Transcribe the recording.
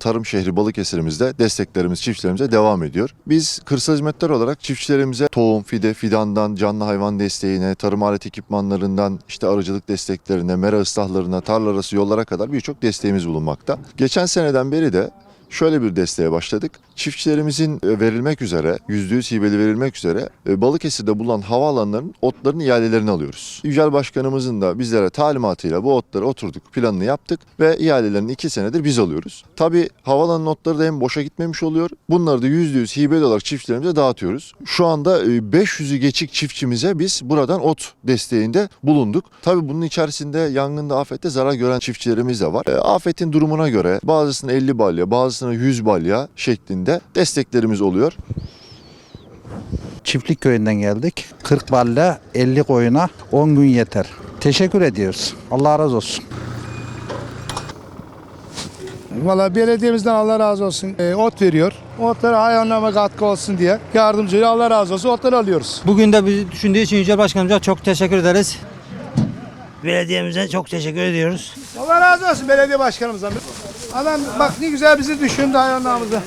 tarım şehri Balıkesir'imizde desteklerimiz çiftçilerimize devam ediyor. Biz kırsal hizmetler olarak çiftçilerimize tohum, fide, fidandan, canlı hayvan desteğine, tarım alet ekipmanlarından, işte arıcılık desteklerine, mera ıslahlarına, tarla arası yollara kadar birçok desteğimiz bulunmakta. Geçen seneden beri de Şöyle bir desteğe başladık. Çiftçilerimizin e, verilmek üzere, %100 hibeli verilmek üzere e, Balıkesir'de bulunan havaalanlarının otların iadelerini alıyoruz. Yücel Başkanımızın da bizlere talimatıyla bu otları oturduk, planını yaptık ve iadelerini iki senedir biz alıyoruz. Tabii havaalanının otları da hem boşa gitmemiş oluyor. Bunları da %100 hibeli olarak çiftçilerimize dağıtıyoruz. Şu anda e, 500'ü geçik çiftçimize biz buradan ot desteğinde bulunduk. Tabii bunun içerisinde yangında, afette zarar gören çiftçilerimiz de var. E, Afetin durumuna göre bazısına 50 balya, bazısına 100 balya şeklinde desteklerimiz oluyor. Çiftlik köyünden geldik. 40 balle 50 koyuna 10 gün yeter. Teşekkür ediyoruz. Allah razı olsun. Valla belediyemizden Allah razı olsun e, ot veriyor. Otlara hayvanlarına katkı olsun diye yardımcı Allah razı olsun otları alıyoruz. Bugün de bizi düşündüğü için Yücel Başkanımıza çok teşekkür ederiz. Belediyemize çok teşekkür ediyoruz. Allah razı olsun belediye başkanımızdan. Adam bak ne güzel bizi düşündü hayvanlarımıza.